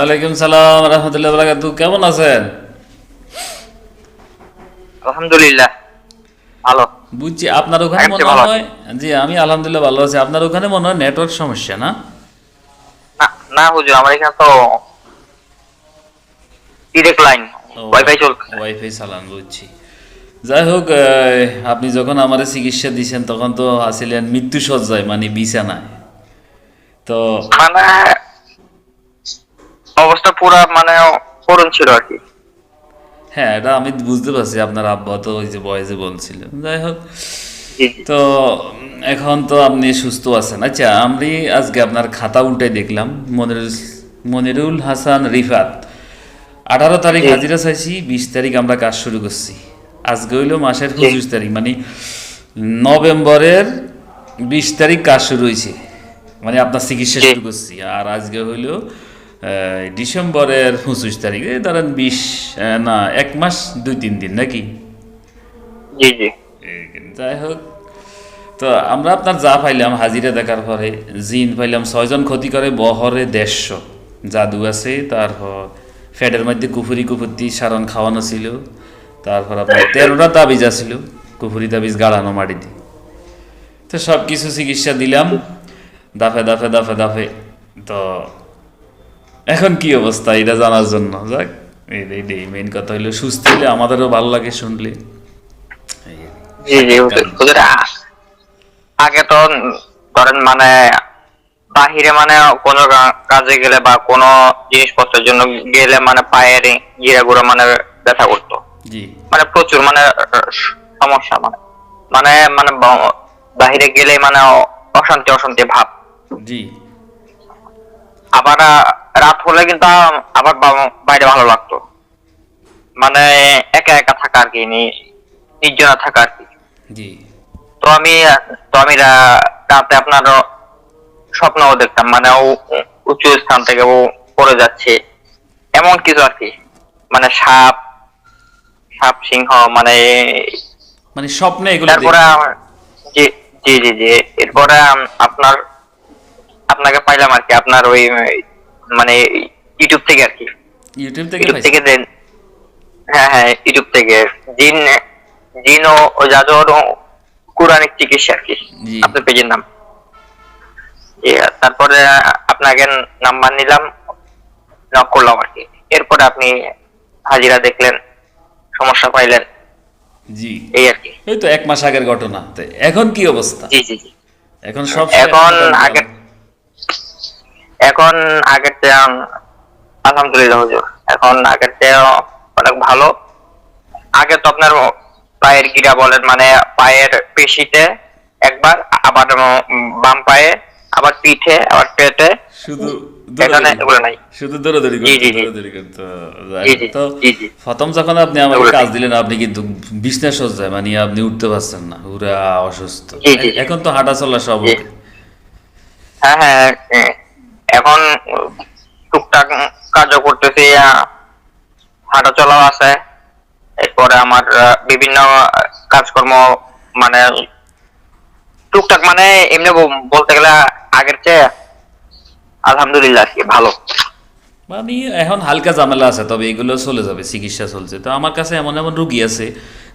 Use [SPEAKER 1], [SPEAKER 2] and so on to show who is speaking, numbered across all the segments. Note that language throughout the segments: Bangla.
[SPEAKER 1] ওয়ালাইকুম সালাম রহমতুল্লাহ বারাকাতু। কেমন আছেন?
[SPEAKER 2] আলহামদুলিল্লাহ ভালো।
[SPEAKER 1] বুঝছি আপনার ওখানে মনে হয় জি আমি আলহামদুলিল্লাহ ভালো আছি। আপনার ওখানে মনে হয় নেটওয়ার্ক সমস্যা না?
[SPEAKER 2] না হুজুর আমার এখানে তো ডিরেক্ট লাইন ওয়াইফাই চলছে।
[SPEAKER 1] ওয়াইফাই চালান বুঝছি। যাই হোক আপনি যখন আমার চিকিৎসা দিয়েছেন তখন তো আসিলেন মৃত্যু সজ্জায় মানে বিছানায়। তো
[SPEAKER 2] মানে পুরা মানে করুণ ছিল আর কি।
[SPEAKER 1] হ্যাঁ এটা আমি বুঝতে পারছি আপনার আব্বা তো ওই যে বয়সে বলছিল যাই হোক তো এখন তো আপনি সুস্থ আছেন। আচ্ছা আমি আজকে আপনার খাতা উল্টে দেখলাম। মনিরুল মনিরুল হাসান রিফাত আঠারো তারিখ। হাজিরা চাইছি বিশ তারিখ আমরা কাজ শুরু করছি। আজকে হইল মাসের পঁচিশ তারিখ মানে নভেম্বরের বিশ তারিখ কাজ শুরু হয়েছে মানে আপনার চিকিৎসা শুরু করছি। আর আজকে হইল ডিসেম্বরের পঁচিশ তারিখ ধরেন বিশ না এক মাস দুই তিন দিন নাকি? যাই হোক। তো আমরা আপনার যা পাইলাম হাজিরা দেখার পরে জিন পাইলাম ছয়জন ক্ষতি করে বহরে দেড়শো। জাদু আছে তারপর ফ্যাটের মধ্যে কুফুরি কুফুরি সারণ খাওয়ানো ছিল। তারপর আপনার তেরোটা তাবিজ আছিল কুফুরি তাবিজ গাড়ানো মাটিতে। তো সব কিছু চিকিৎসা দিলাম। দাফে দাফে দাফে দাফে। তো এখন কি অবস্থা? এটা জানার জন্য। যাক এই মেইন কথা হইল সুস্থ হলে আমাদেরও ভালো লাগে শুনলে।
[SPEAKER 2] আগে তো ধরেন মানে বাহিরে মানে কোনো কাজে গেলে বা কোনো জিনিসপত্রের জন্য গেলে মানে পায়ের গিরা গুড়া মানে ব্যথা করতো। মানে প্রচুর মানে সমস্যা মানে। মানে মানে বাহিরে গেলে মানে অশান্তি অশান্তি ভাব।
[SPEAKER 1] জি।
[SPEAKER 2] আবার রাত হলে কিন্তু আবার বাইরে ভালো লাগতো। মানে একা একা থাকা আর কি নির্জনা থাকা আর কি।
[SPEAKER 1] জি।
[SPEAKER 2] তো আমি তো আমি রাতে আপনার স্বপ্নও দেখতাম মানে ও উঁচু স্থান থেকে ও পড়ে যাচ্ছে। এমন কিছু আর কি মানে সাপ সাপ সিংহ মানে
[SPEAKER 1] মানে স্বপ্নে এগুলো
[SPEAKER 2] তারপরে জি জি জি জি এরপরে আপনার আপনাকে পাইলাম আর কি আপনার ওই মানে ইউটিউব থেকে আর কি।
[SPEAKER 1] ইউটিউব থেকে
[SPEAKER 2] ইউটিউব থেকে দেন হ্যাঁ হ্যাঁ ইউটিউব থেকে। জিন জিন ও জাদুর কোরআনিক চিকিৎসা আর কি। আপনার পেজের নাম। তারপরে আপনাকে নাম্বার নিলাম নক করলাম আর কি। এরপরে আপনি হাজিরা দেখলেন সমস্যা পাইলেন।
[SPEAKER 1] জি।
[SPEAKER 2] এই আর কি।
[SPEAKER 1] এই তো এক মাস আগের ঘটনা। এখন কি অবস্থা?
[SPEAKER 2] জি জি জি।
[SPEAKER 1] এখন সব
[SPEAKER 2] এখন আগের এখন আগের চেয়ে আলহামদুলিল্লাহ হুজুর এখন আগের চেয়ে অনেক ভালো আগে তো আপনার পায়ের গিরা বলেন মানে পায়ের পেশিতে একবার আবার বাম পায়ে আবার পিঠে আবার পেটে
[SPEAKER 1] শুধু
[SPEAKER 2] এখানে
[SPEAKER 1] দৌড়াদৌড়ি।
[SPEAKER 2] এগুলো নাই
[SPEAKER 1] শুধু দৌড়াদৌড়ি
[SPEAKER 2] জি,
[SPEAKER 1] করতে
[SPEAKER 2] জি, জি।
[SPEAKER 1] দৌড়াদৌড়ি করতে যাই
[SPEAKER 2] জি,
[SPEAKER 1] হোক,
[SPEAKER 2] জি,
[SPEAKER 1] তো
[SPEAKER 2] জি, জি।
[SPEAKER 1] প্রথম যখন আপনি আমাকে কাজ দিলেন আপনি কিন্তু বিছনা সজ্জায় মানে আপনি উঠতে পারছেন না পুরা অসুস্থ। এখন তো হাঁটা চলা সব।
[SPEAKER 2] হ্যাঁ হ্যাঁ এ, এখন, টুকটাক কাজও করতেছি হাঁটা চলাও আছে। এরপরে আমার বিভিন্ন কাজকর্ম মানে টুকটাক মানে এমনি বলতে গেলে আগের চেয়ে, আলহামদুলিল্লাহ ভালো।
[SPEAKER 1] মানে এখন হালকা ঝামেলা আছে, তবে এগুলো চলে যাবে, চিকিৎসা চলছে। তো আমার কাছে এমন এমন রুগী আছে,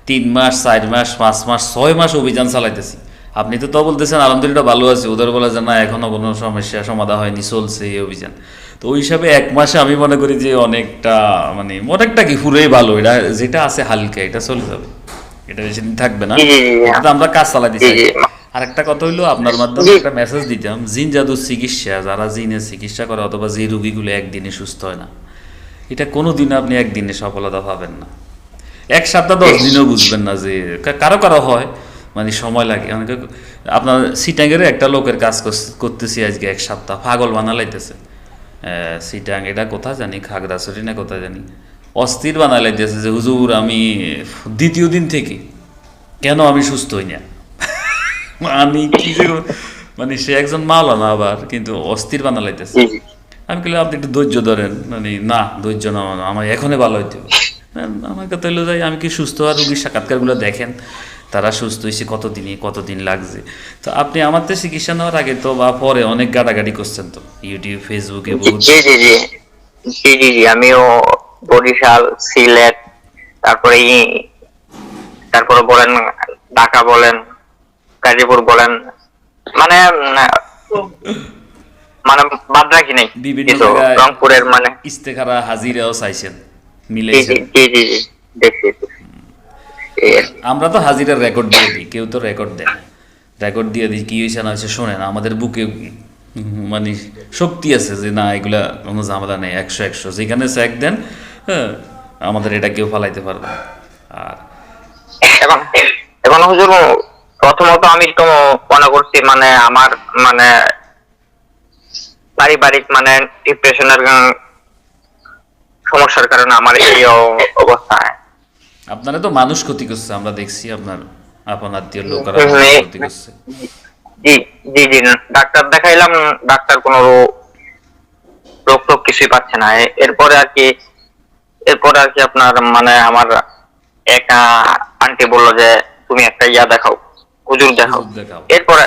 [SPEAKER 1] তিন মাস, চার মাস, পাঁচ মাস, ছয় মাস অভিযান চালাইতেছি। আপনি তো তো বলতেছেন আলহামদুলিল্লাহ ভালো আছে। ওদের বলে যে না এখনও কোনো সমস্যা সমাধান হয়নি চলছে। এই অভিযান। তো ওই হিসাবে এক মাসে আমি মনে করি যে অনেকটা মানে অনেকটা কি পুরোই ভালো। এটা যেটা আছে হালকা এটা চলে যাবে। এটা বেশি দিন থাকবে না। কিন্তু আমরা কাজ
[SPEAKER 2] জি, জি।
[SPEAKER 1] আর একটা কথা হইল আপনার মাধ্যমে একটা মেসেজ দিতাম জিন জাদুর চিকিৎসা যারা জিনের চিকিৎসা করে অথবা যে রুগীগুলো একদিনে সুস্থ হয় না। এটা কোনোদিন আপনি একদিনে সফলতা পাবেন না। এক সপ্তাহ দশ দিনও বুঝবেন না যে কারও কারও হয়। মানে সময় লাগে। অনেকে আপনার সিটাঙ্গের একটা লোকের কাজ করতেছি আজকে এক সপ্তাহ। পাগল বানা লাইতেছে সিটাং এটা কোথায় জানি? খাগড়াছড়ি না কোথায় জানি? অস্থির বানা লাইতেছে যে হুজুর আমি দ্বিতীয় দিন থেকে কেন আমি সুস্থ হই না? আমি কি যে মানে সে একজন মাওলানা আবার কিন্তু অস্থির বানা লাইতেছে
[SPEAKER 2] জি জি।
[SPEAKER 1] আমি বললাম আপনি একটু ধৈর্য ধরেন। মানে না ধৈর্য না আমার- এখনই ভালো হইতে হবে। আমার কথা হলো যাই আমি কি সুস্থ আর রুগীর সাক্ষাৎকারগুলো দেখেন? তারা সুস্থ হয়েছে কতদিনে কতদিন লাগছে। তো আপনি আমার তো চিকিৎসা নেওয়ার আগে তো বা পরে অনেক গাড়াগাড়ি করছেন তো ইউটিউব ফেসবুকে
[SPEAKER 2] জি জি জি জি জি জি আমিও বরিশাল সিলেট তারপরে তারপরে বলেন ঢাকা বলেন গাজীপুর বলেন মানে মানে বাদ রাখি নাই।
[SPEAKER 1] বিভিন্ন
[SPEAKER 2] রংপুরের মানে
[SPEAKER 1] ইস্তেখারা হাজিরাও চাইছেন মিলেছেন
[SPEAKER 2] জি জি জি দেখছি।
[SPEAKER 1] আমরা তো হাজিরার রেকর্ড দিয়ে দিই, কেউ তো রেকর্ড দেয় রেকর্ড দিয়ে দিই, কি হয়েছে না হয়েছে শোনেন, আমাদের বুকে মানে শক্তি আছে যে না, এগুলা কোনো ঝামেলা নেই, একশো একশো। যেখানে স্যাক দেন হ্যাঁ আমাদের এটা কেউ ফালাইতে পারবে আর
[SPEAKER 2] হুজুর, প্রথমত আমি তো মনে করছি মানে আমার মানে পারিবারিক মানে ডিপ্রেশনের সমস্যার কারণে আমার এই অ- অবস্থা।
[SPEAKER 1] আপনারা তো মানুষ ক্ষতি করছে আমরা দেখছি আপনার আপন আত্মীয় লোকেরা ক্ষতি করছে।
[SPEAKER 2] জি জি জি ডাক্তার দেখাইলাম ডাক্তার কোনো রোগ টোগ কিছুই পাচ্ছে না। এরপরে আর কি এরপরে আর কি আপনার মানে আমার এক আন্টি বলল যে তুমি একটা ইয়া দেখাও হুজুর দেখাও। এরপরে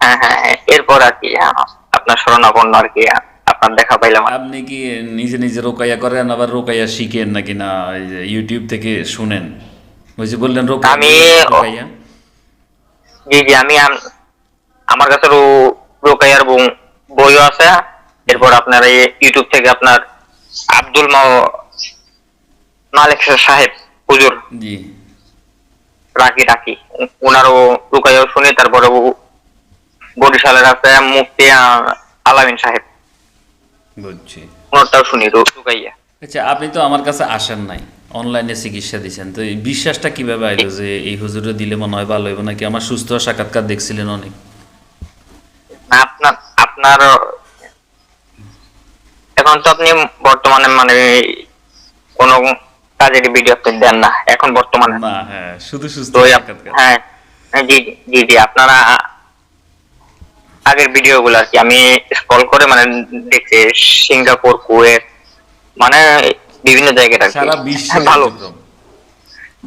[SPEAKER 2] হ্যাঁ হ্যাঁ হ্যাঁ, এরপর আর কি আপনার শরণাপন্ন আর কি আপনার দেখা পাইলাম।
[SPEAKER 1] আপনি কি নিজে নিজে রোকাইয়া করেন আবার রোকাইয়া শিখেন নাকি না? ইউটিউব থেকে শুনেন। ওই যে বললেন
[SPEAKER 2] আমি- জি জি আমি আমার কাছে রোকাইয়ার বই- বইও আছে। এরপর আপনার এই ইউটিউব থেকে আপনার আব্দুল মালিক সাহেব হুজুর।
[SPEAKER 1] জি।
[SPEAKER 2] রাকি রাকি ওনারও রুকাইয়াও শুনি তারপরে ও- বরিশালের আছে মুফতি আলামিন সাহেব।
[SPEAKER 1] বুঝছি।
[SPEAKER 2] ওনারটাও শুনি রুকাইয়া
[SPEAKER 1] আচ্ছা আপনি তো আমার কাছে আসেন নাই। অনলাইনে চিকিৎসা দিচ্ছেন তো এই বিশ্বাসটা কীভাবে আইলো যে এই হুজুরে দিলে মনে হয় ভালো হইব নাকি? আমার সুস্থ সাক্ষাৎকার দেখছিলেন অনেক।
[SPEAKER 2] আপনার আপনার এখন তো আপনি বর্তমানে মানে কোনো কাজের ভিডিও আপনি দেন না। এখন বর্তমানে।
[SPEAKER 1] না হ্যাঁ শুধু সুস্থ সাক্ষাৎকার।
[SPEAKER 2] হ্যাঁ জি, জি জি আপনারা আগের ভিডিও গুলো আর কি। আমি স্ক্রল করে মানে দেখছি সিঙ্গাপুর কুয়েত মানে বিভিন্ন জায়গায়
[SPEAKER 1] সারা বিশ্বে
[SPEAKER 2] হ্যাঁ, ভালো।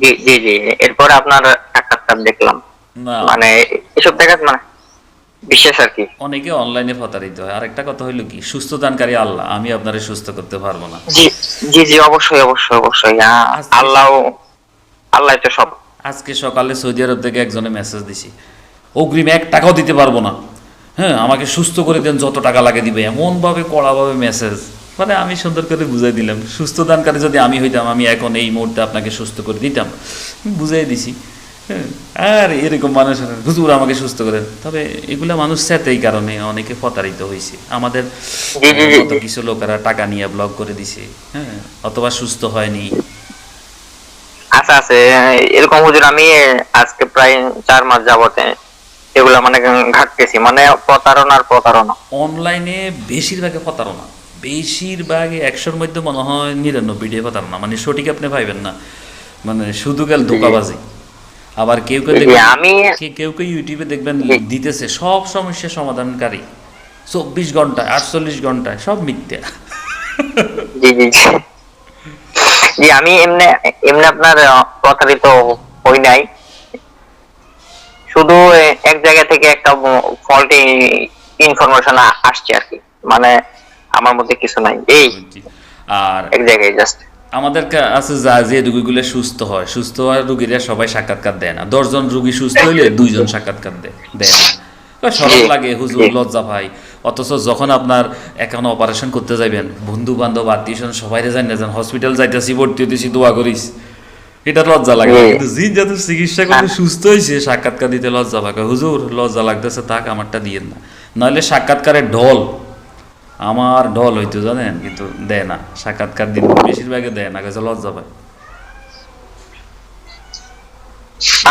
[SPEAKER 2] জি জি জি। এরপরে আপনার সাক্ষাৎকার দেখলাম। মানে এসব জায়গা মানে বিশেষ আর কি।
[SPEAKER 1] অনেকে অনলাইনে প্রতারিত হয়। আরেকটা কথা হইল কি? সুস্থ দানকারী আল্লাহ। আমি আপনারে সুস্থ করতে পারব না।
[SPEAKER 2] জি জি জি অবশ্যই অবশ্যই অবশ্যই। আল্লাহ আল্লাহ তো সব।
[SPEAKER 1] আজকে সকালে সৌদি আরব থেকে একজনে মেসেজ দিছি। অগ্রিম এক টাকাও দিতে পারব না। হ্যাঁ আমাকে সুস্থ করে দেন যত টাকা লাগে দিবে। এমনভাবে কড়াভাবে মেসেজ মানে আমি সুন্দর করে বুঝাই দিলাম। সুস্থ দানকারী যদি আমি হইতাম আমি এখন এই মুহূর্তে আপনাকে সুস্থ করে দিতাম। বুঝাই দিছি। হ্যাঁ, আর এরকম মানুষ হুজুর আমাকে সুস্থ করেন তবে এগুলা মানুষ স্যাতে এই কারণে অনেকে প্রতারিত হয়েছে আমাদের। কিছু লোকেরা টাকা নিয়ে ব্লক করে দিছে। হ্যাঁ অথবা সুস্থ হয়নি।
[SPEAKER 2] আচ্ছা আছে এরকম হুজুর আমি আজকে প্রায় চার মাস যাবতে এগুলা মানে ঘাটতেছি মানে প্রতারণার প্রতারণা।
[SPEAKER 1] অনলাইনে বেশিরভাগে প্রতারণা। বেশিরভাগে একশোর মধ্যে মনে হয় নিরানব্বই ডে প্রতারণা। মানে সঠিক আপনি পাইবেন না। মানে শুধু গেল ধোকাবাজি। আবার কেউ কেউ দেখবেন
[SPEAKER 2] আমি-
[SPEAKER 1] কেউ কেউ ইউটিউবে দেখবেন। দিতেছে সব সমস্যা সমাধানকারী। চব্বিশ ঘন্টায় আটচল্লিশ ঘন্টায় সব মিথ্যা।
[SPEAKER 2] জি জি জি। জি আমি এমনি এমনি আপনার প্রতারিত হই নাই। শুধু এক জায়গা থেকে একটা ফল্টি ইনফরমেশন আসছে আর কি। মানে আমার মধ্যে কিছু নাই। এই
[SPEAKER 1] আর
[SPEAKER 2] এক জায়গায় জাস্ট
[SPEAKER 1] আমাদের কা- আছে যা যে রুগীগুলো সুস্থ হয় সুস্থ হওয়া রুগীরা সবাই সাক্ষাৎকার দেয় না। দশজন রুগী সুস্থ হইলে দুইজন সাক্ষাৎকার দেয় দেয় না। তো সরল লাগে হুজুর লজ্জা ভাই অথচ যখন আপনার এখানে অপারেশন করতে যাবেন বন্ধু বান্ধব আত্মীয় সবাই যান হসপিটাল যাইতেছি ভর্তি হইতেছি দোয়া করিস। এটা লজ্জা লাগে কিন্তু জিন যাদের চিকিৎসা করে সুস্থ হয়েছে সাক্ষাৎকার দিতে লজ্জা পাকে হুজুর লজ্জা লাগতেছে তাক আমারটা দিয়েন না নইলে সাক্ষাৎকারের ঢল। আমার ঢল হইতো জানেন? কিন্তু দেয় না। সাক্ষাৎকার দিন বেশিরভাগে দেয় না কাছে লজ্জা পায়।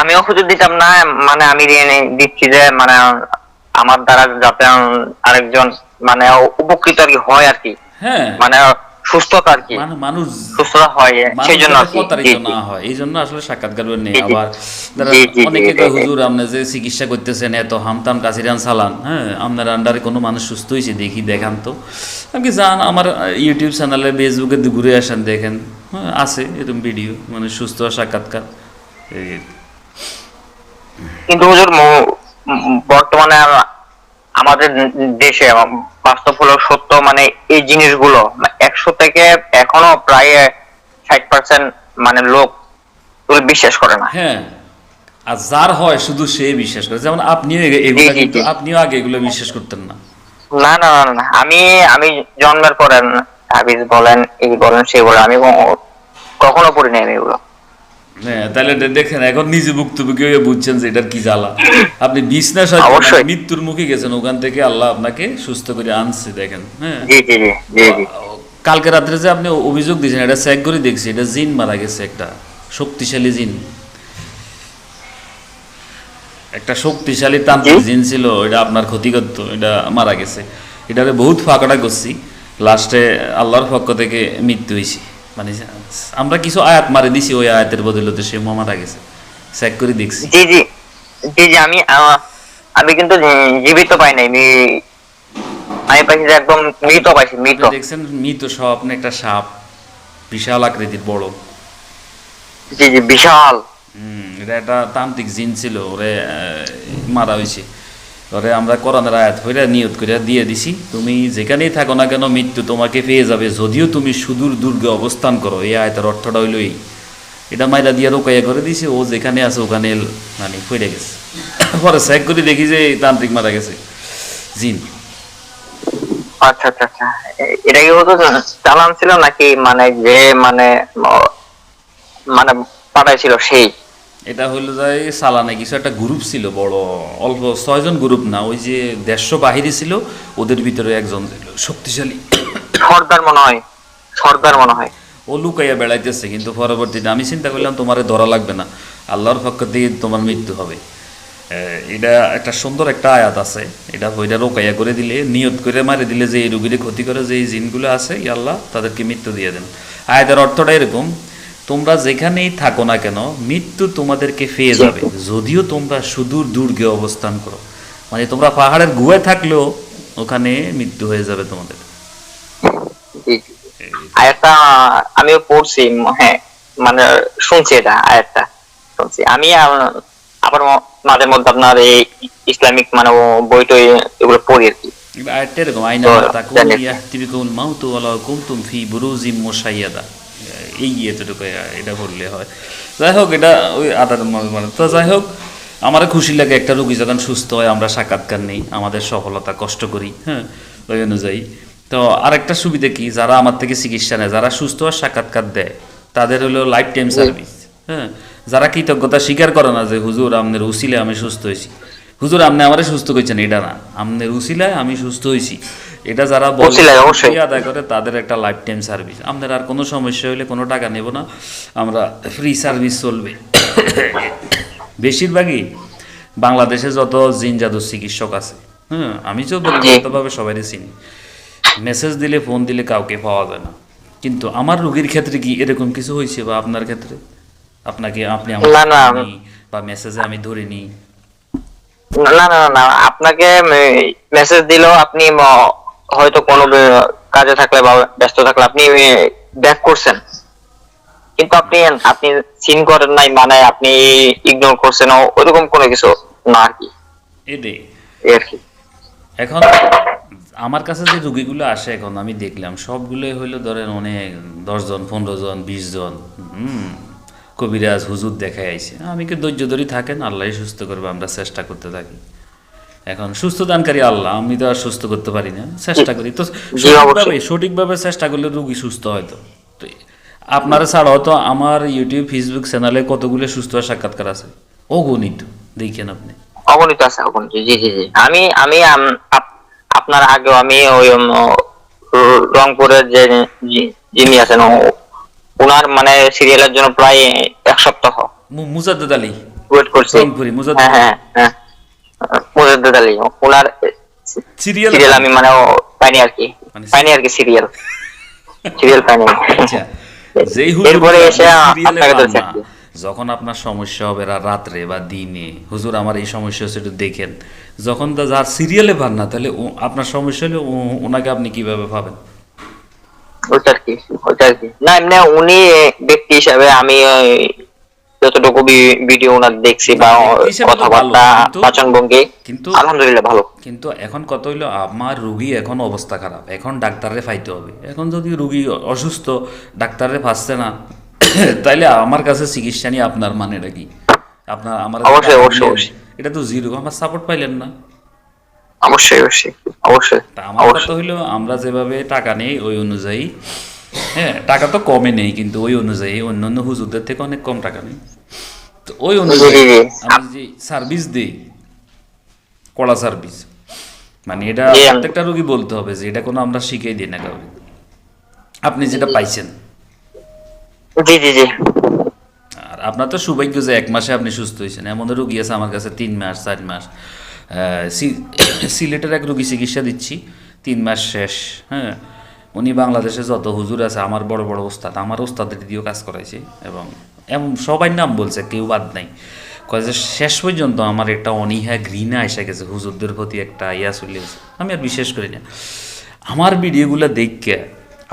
[SPEAKER 2] আমিও খুঁজে দিতাম না মানে আমি দিচ্ছি যে মানে আমার দ্বারা যাতে আরেকজন মানে উপকৃত আর কি হয় আর কি।
[SPEAKER 1] হ্যাঁ।
[SPEAKER 2] মানে সুস্থতা আর কি।
[SPEAKER 1] মানে মানুষ
[SPEAKER 2] সুস্থতা হয় সেই জন্য
[SPEAKER 1] প্রতারিত। না হয় এই জন্য আসলে সাক্ষাৎকার নেই। আবার অনেকে কয় হুজুর আপনি যে চিকিৎসা করতেছেন এত হামতাম সালান হ্যাঁ আপনার আন্ডারে কোনো মানুষ সুস্থ হয়েছে দেখি দেখান তো। কি জান আমার ইউটিউব চ্যানেলে ফেসবুকে ঘুরে আসেন দেখেন হ্যাঁ আছে এরকম ভিডিও মানে সুস্থ সাক্ষাৎকার।
[SPEAKER 2] কিন্তু হুজুর বর্তমানে আমাদের দেশে বাস্তব হলো সত্য মানে এই জিনিসগুলো একশো একশো থেকে এখনও প্রায় ষাট পার্সেন্ট মানে লোক বিশ্বাস করে না।
[SPEAKER 1] হ্যাঁ আর যার হয় শুধু সে বিশ্বাস করে। যেমন আপনিও এগুলো
[SPEAKER 2] জি, জি,
[SPEAKER 1] কিন্তু আপনিও আগে এগুলো বিশ্বাস করতেন না।
[SPEAKER 2] না না না, না আমি আমি জন্মের পরে হাবিজ বলেন এই বলেন সেই বলেন আমি কখনো পড়িনি আমি এগুলো।
[SPEAKER 1] হ্যাঁ তাহলে দেখেন এখন নিজে ভুক্তভোগী হয়ে বুঝছেন যে এটার কি জ্বালা। আপনি বিছনা মৃত্যুর মুখে গেছেন ওখান থেকে আল্লাহ আপনাকে সুস্থ করে আনছে দেখেন হ্যাঁ? কালকে রাত্রে যে আপনি অভিযোগ দিয়েছেন এটা চেক করে দেখছি এটা জিন মারা গেছে একটা শক্তিশালী জিন। একটা শক্তিশালী তান্ত্রিক জিন ছিল এটা আপনার ক্ষতি করতো এটা মারা গেছে। এটারে বহুত ফাঁকাটা করছি লাস্টে আল্লাহর পক্ষ থেকে মৃত্যু হয়েছে। মানে আমরা কিছু আয়াত মারি দিছি ওই আয়াতের বদলতে সে মারা গেছে। চেক করে দেখছি।
[SPEAKER 2] জি জি। জি জি আমি আমি কিন্তু জীবিত পাই নাই আমি আমি পাইছি যে একদম মৃত পাইছি মৃত।
[SPEAKER 1] দেখছেন মৃত স্বপ্নে একটা সাপ বিশাল আকৃতির বড়।
[SPEAKER 2] জি জি বিশাল।
[SPEAKER 1] হুম, এটা একটা তান্ত্রিক জিন ছিল ওরে মারা হয়েছে। ওরে আমরা কোরআনের আয়াত হইরা নিয়ত করে দিয়ে দিছি, তুমি যেখানেই থাকো না কেন মৃত্যু তোমাকে পেয়ে যাবে, যদিও তুমি সুদূর দুর্গে অবস্থান করো। এই আয়াতের অর্থটা হইল এই। এটা মাইরা দিয়ে রোকাইয়া করে দিছে, ও যেখানে আছে ওখানে মানে ফিরে গেছে। পরে চেক করে দেখি যে তান্ত্রিক মারা গেছে। জিন।
[SPEAKER 2] আচ্ছা আচ্ছা আচ্ছা। এটা কি হতো চালান ছিল নাকি মানে যে মানে মানে পাঠাইছিল সেই?
[SPEAKER 1] এটা হইল যে সালানে কিছু একটা গ্রুপ ছিল বড় অল্প ছয়জন গ্রুপ না ওই যে দেড়শো বাহিনী ছিল ওদের ভিতরে একজন ছিল শক্তিশালী।
[SPEAKER 2] সর্দার মনে হয় সর্দার মনে হয়।
[SPEAKER 1] ও লুকাইয়া বেড়াইতেছে কিন্তু পরবর্তীতে আমি চিন্তা করলাম তোমারে ধরা লাগবে না আল্লাহর পক্ষ থেকে তোমার মৃত্যু হবে। এটা একটা সুন্দর একটা আয়াত আছে এটা বইটা রোকাইয়া করে দিলে নিয়ত করে মারে দিলে যে এই রুগীর ক্ষতি করে যে এই জিনগুলো আছে ই আল্লাহ তাদেরকে মৃত্যু দিয়ে দেন। আয়াতের অর্থটা এরকম তোমরা যেখানেই থাকো না কেন মৃত্যু তোমাদেরকে পেয়ে যাবে। যদিও তোমরা সুদূর দুর্গে অবস্থান করো। মানে তোমরা পাহাড়ের গুহায় থাকলেও ওখানে মৃত্যু হয়ে যাবে তোমাদের।
[SPEAKER 2] আয়াতটা আমিও পড়ছি হ্যাঁ মানে শুনছি এটা আয়াতটা শুনছি। আমি আবার মাঝে মধ্যে আপনার এই ইসলামিক মানে বই টই এগুলো পড়ি আর কি।
[SPEAKER 1] আয়াতটা এরকম আইনা ইয়াহতিবিকুল মাউতু ফি বুরুজিম মুশাইয়াদা। এই এতটুকু এটা বললে হয়। যাই হোক এটা ওই আদার মানে তো যাই হোক আমার খুশি লাগে একটা রোগী যখন সুস্থ হয় আমরা সাক্ষাৎকার নেই আমাদের সফলতা কষ্ট করি হ্যাঁ ওই অনুযায়ী। তো আরেকটা সুবিধা কি যারা আমার থেকে চিকিৎসা নেয় যারা সুস্থ হওয়ার সাক্ষাৎকার দেয় তাদের হলো লাইফ টাইম সার্ভিস হ্যাঁ। যারা কৃতজ্ঞতা স্বীকার করে না যে হুজুর আপনার উসিলে আমি সুস্থ হয়েছি। হুজুর আপনি আমারে সুস্থ করছেন এটা না আপনার উসিলায় আমি সুস্থ হয়েছি এটা যারা বলে আদায় করে তাদের একটা লাইফ টাইম সার্ভিস আপনার আর কোনো সমস্যা হলে কোনো টাকা নেব না আমরা ফ্রি সার্ভিস চলবে। বেশিরভাগই বাংলাদেশে যত জিন জাদু চিকিৎসক আছে হ্যাঁ আমি তো ব্যক্তিগতভাবে সবাই চিনি। মেসেজ দিলে ফোন দিলে কাউকে পাওয়া যায় না। কিন্তু আমার রোগীর ক্ষেত্রে কি এরকম কিছু হয়েছে বা আপনার ক্ষেত্রে? আপনাকে আপনি আমার বা মেসেজে আমি ধরিনি
[SPEAKER 2] না না না, না আপনাকে মেসেজ দিলেও আপনি হয়তো কোনো কাজে থাকলে বা ব্যস্ত থাকলে আপনি ব্যাক করছেন। কিন্তু আপনি আপনি সিন করেন নাই মানে আপনি ইগনোর করছেন ওরকম কোনো কিছু না আর কি। আর কি।
[SPEAKER 1] এখন আমার কাছে যে রুগীগুলো আসে এখন আমি দেখলাম সবগুলোই হইল ধরেন অনেক দশজন পনেরো জন বিশ জন হুম কবিরাজ হুজুর দেখায় আইছে। আমি কি ধৈর্য ধরি থাকেন? আল্লাহ সুস্থ করবে আমরা চেষ্টা করতে থাকি। এখন সুস্থ দানকারী আল্লাহ আমি তো আর সুস্থ করতে পারি না চেষ্টা করি। তো সঠিকভাবে সঠিকভাবে চেষ্টা করলে রুগী সুস্থ হয়তো তো। আপনারা ছাড়াও তো আমার ইউটিউব ফেসবুক চ্যানেলে কতগুলো সুস্থ হওয়ার সাক্ষাৎকার আছে? অগণিত দেখেন আপনি।
[SPEAKER 2] অগণিত আছে অগণিত জি জি জি। আমি আমি আপনার আগেও আমি ওই রংপুরের যে যিনি আছেন ওনার মানে সিরিয়ালের জন্য প্রায় এক সপ্তাহ।
[SPEAKER 1] মু- আলী।
[SPEAKER 2] ওয়েট করছি।
[SPEAKER 1] রংপুরি মুজাদ্দেদ
[SPEAKER 2] হ্যাঁ হ্যাঁ। আলী ওনার
[SPEAKER 1] সিরিয়াল
[SPEAKER 2] সিরিয়াল আমি মানে পাইনি আর কি।
[SPEAKER 1] মানে
[SPEAKER 2] পাইনি আর কি সিরিয়াল সিরিয়াল পাইনি।
[SPEAKER 1] আচ্ছা যেই
[SPEAKER 2] এরপরে এসে আপনাকে ধরছে।
[SPEAKER 1] যখন আপনার সমস্যা হবে রাত্রে বা দিনে হুজুর আমার এই সমস্যা হচ্ছে একটু দেখেন। যখন তা যার সিরিয়ালে পান না তাহলে আপনার সমস্যা হলে ওনাকে আপনি কীভাবে পাবেন
[SPEAKER 2] ওইটা কি ওইটা কি। না এমনি উনি ব্যক্তি হিসাবে আমি যতটুকু ভিডিও ওনার দেখছি বা কথাবার্তা
[SPEAKER 1] কিন্তু-
[SPEAKER 2] আলহামদুলিল্লাহ ভালো।
[SPEAKER 1] কিন্তু এখন কত হইল আমার রুগী এখন অবস্থা খারাপ এখন ডাক্তারে ফাইতে হবে। এখন যদি রুগী অসুস্থ ডাক্তারে ফাঁসছে না তাইলে আমার কাছে চিকিৎসা নিয়ে আপনার মানেটা কি? আপনার আমার
[SPEAKER 2] অবশ্যই, অবশ্যই,
[SPEAKER 1] এটা তো জিরো আমার সাপোর্ট পাইলেন না।
[SPEAKER 2] অবশ্যই অবশ্যই অবশ্যই
[SPEAKER 1] তা আমার কথা হইল আমরা যেভাবে টাকা নেই ওই অনুযায়ী হ্যাঁ টাকা তো কমে নেই কিন্তু ওই অনুযায়ী অন্য অন্য হুজুরদের থেকে অনেক কম টাকা নেই। তো ওই অনুযায়ী। আমি যে সার্ভিস দিই কড়া সার্ভিস মানে এটা প্রত্যেকটা রোগী বলতে হবে যে এটা কোনো আমরা শিখিয়ে দিই না কাউকে। আপনি যেটা পাইছেন।
[SPEAKER 2] জি জি জি।
[SPEAKER 1] আর আপনার তো সৌভাগ্য যে এক মাসে আপনি সুস্থ হয়েছেন। এমন রুগী আছে আমার কাছে তিন মাস চার মাস। সিলেটের এক রুগী চিকিৎসা দিচ্ছি তিন মাস শেষ হ্যাঁ। উনি বাংলাদেশে যত হুজুর আছে, আমার বড় বড় ওস্তাদ আমার ওস্তাদের দিয়েও কাজ করাইছে এবং এমন সবাই নাম বলছে, কেউ বাদ নাই। কয় যে শেষ পর্যন্ত আমার একটা অনীহা ঘৃণা এসে গেছে, হুজুরদের প্রতি একটা ইয়া চলে গেছে। আমি আর বিশ্বাস করি না। আমার ভিডিওগুলো দেখকে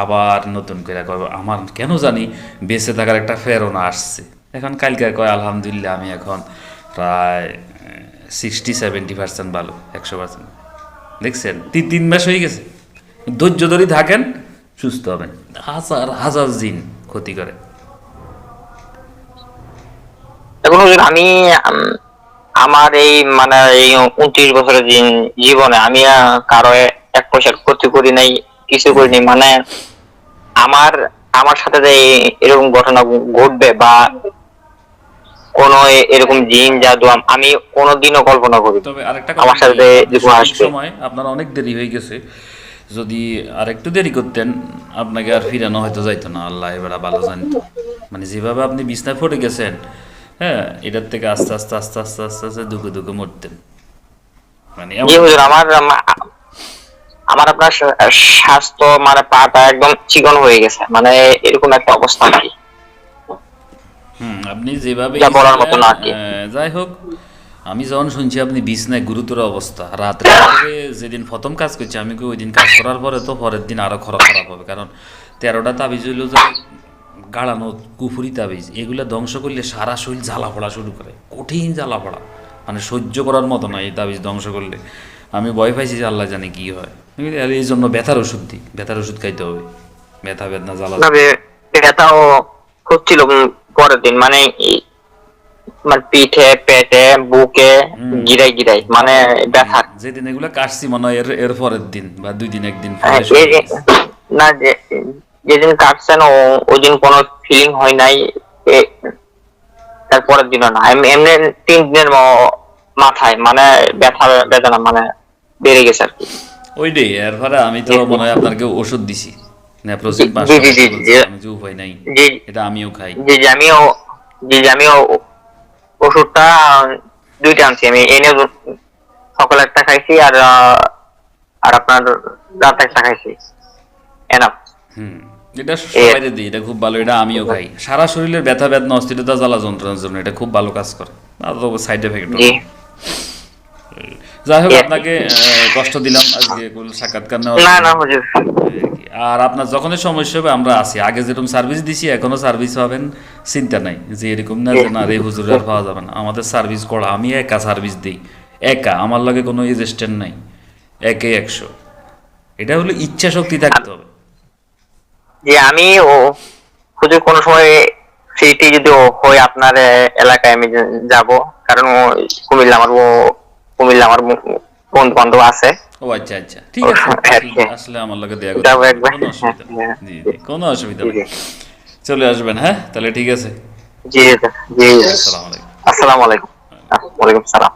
[SPEAKER 1] আবার নতুন করে কয়, আমার কেন জানি বেঁচে থাকার একটা প্রেরণা আসছে। এখন কালকে কয়, আলহামদুলিল্লাহ, আমি এখন প্রায় সিক্সটি সেভেন্টি পার্সেন্ট ভালো, একশো পার্সেন্ট দেখছেন? তিন মাস হয়ে গেছে। ধৈর্য ধরে থাকেন সুস্থ হবেন। হাজার হাজার জিন ক্ষতি করে।
[SPEAKER 2] এখন আমি আমার এই মানে এই উনত্রিশ বছরের জীবনে আমি কারও এক পয়সার ক্ষতি করি নাই কিছু করিনি মানে আমার আমার সাথে যে এরকম ঘটনা ঘটবে বা কোন এরকম জিন জাদু আম- কোনোদিনও কল্পনা করি
[SPEAKER 1] তবে আরেকটা
[SPEAKER 2] আমার সাথে
[SPEAKER 1] সময় আপনার অনেক দেরি হয়ে গেছে। যদি আরেকটু দেরি করতেন আপনাকে আর ফিরানো হয়তো যাইতো না। আল্লাহ এবার ভালো জানতো। মানে যেভাবে আপনি বিছনায় পড়ে গেছেন হ্যাঁ এটার থেকে আস্তে আস্তে আস্তে আস্তে আস্তে আস্তে দুঃখে দুঃখে মরতেন। মানে
[SPEAKER 2] আমার আমার আপনার স্বাস্থ্য মানে পাটা একদম চিকন হয়ে গেছে। মানে এরকম একটা অবস্থা নাই
[SPEAKER 1] হুম, আপনি যেভাবে
[SPEAKER 2] আর
[SPEAKER 1] যাই হোক আমি যখন শুনছি আপনি বিছনায় গুরুতর অবস্থা, রাত্রে যেদিন প্রথম কাজ করছি, আমি কি ওই দিন কাজ করার পরে তো পরের দিন আরও খারাপ খারাপ হবে, কারণ তেরোটা তাবিজ হইল যে গাড়ানো কুফুরি তাবিজ, এগুলো ধ্বংস করলে সারা শরীর জ্বালা পড়া শুরু করে, কঠিন জ্বালা পড়া মানে সহ্য করার মতো না এই তাবিজ ধ্বংস করলে। আমি ভয় পাইছি যে আল্লাহ জানে কি হয়। এই জন্য ব্যথার ওষুধ দিই ব্যথার ওষুধ খাইতে হবে, ব্যথা, বেদনা, জ্বালা
[SPEAKER 2] ব্যথাও হচ্ছিল পরের দিন মানে মানে পিঠে পেটে বুকে গিরাই গিরাই মানে ব্যথা।
[SPEAKER 1] যেদিন এগুলো মনে হয় এর এর পরের দিন বা দুই দিন একদিন
[SPEAKER 2] হ্যাঁ। না যে যেদিন কাটছেন ওই দিন কোনো ফিলিং হয় নাই তারপরের দিনও না। এমনি তিন দিনের মাথায় মানে ব্যথা বেদনা মানে বেড়ে গেছে আর কি।
[SPEAKER 1] এরপরে আমি তো মনে হয় আপনাকে ওষুধ দিছি নেপ্রোসিন
[SPEAKER 2] জি,
[SPEAKER 1] পাঁচশো। উপায় নাই এটা আমিও খাই।
[SPEAKER 2] জি জি আমিও জি আমিও ওষুধটা দুইটা আনছি। আমি এনে সকালে একটা খাইছি আর আর আপনার রাতে একটা খাইছি। Enough
[SPEAKER 1] hmm. এটা দিই এটা খুব ভালো এটা আমিও খাই। সারা শরীরের ব্যথা বেদনা অস্থিরতা জ্বালা যন্ত্রণার জন্য এটা খুব ভালো কাজ করে। আর সাইড এফেক্ট যাই হোক আপনাকে কষ্ট দিলাম। আজকে সাক্ষাৎকার নেওয়ার
[SPEAKER 2] না না হুজুর।
[SPEAKER 1] আর আপনার যখনই সমস্যা হবে, আমরা আছি। আগে যেরকম সার্ভিস দিছি, এখনও সার্ভিস পাবেন, চিন্তা নাই। যে এরকম না, যে না, রে হুজুর, আর পাওয়া যাবে না। আমাদের সার্ভিস করা আমি একা সার্ভিস দিই। একা, আমার লগে কোনো এজেস্টেন্ট নাই। একে একশো। এটা হলো ইচ্ছা শক্তি থাকতে হবে।
[SPEAKER 2] যে আমি ও, হুজুর, কোন সময় ফ্রিতে যদি হয় আপনার এলাকায় আমি যাব। কারণ কুমিল্লা, আমার ও কুমিল্লা, আমার বন্ধু বান্ধব আছে।
[SPEAKER 1] ও আচ্ছা আচ্ছা। ঠিক আছে আসলে- আসলে আমার লগে দেয়া। কোনো অসুবিধা নেই
[SPEAKER 2] হ্যাঁ,
[SPEAKER 1] জি জি কোনো অসুবিধা নেই। চলে আসবেন হ্যাঁ? তাহলে ঠিক আছে।
[SPEAKER 2] জি জি জি।
[SPEAKER 1] আসসালামু আলাইকুম।
[SPEAKER 2] আসসালামু আলাইকুম। ওয়ালাইকুম সালাম।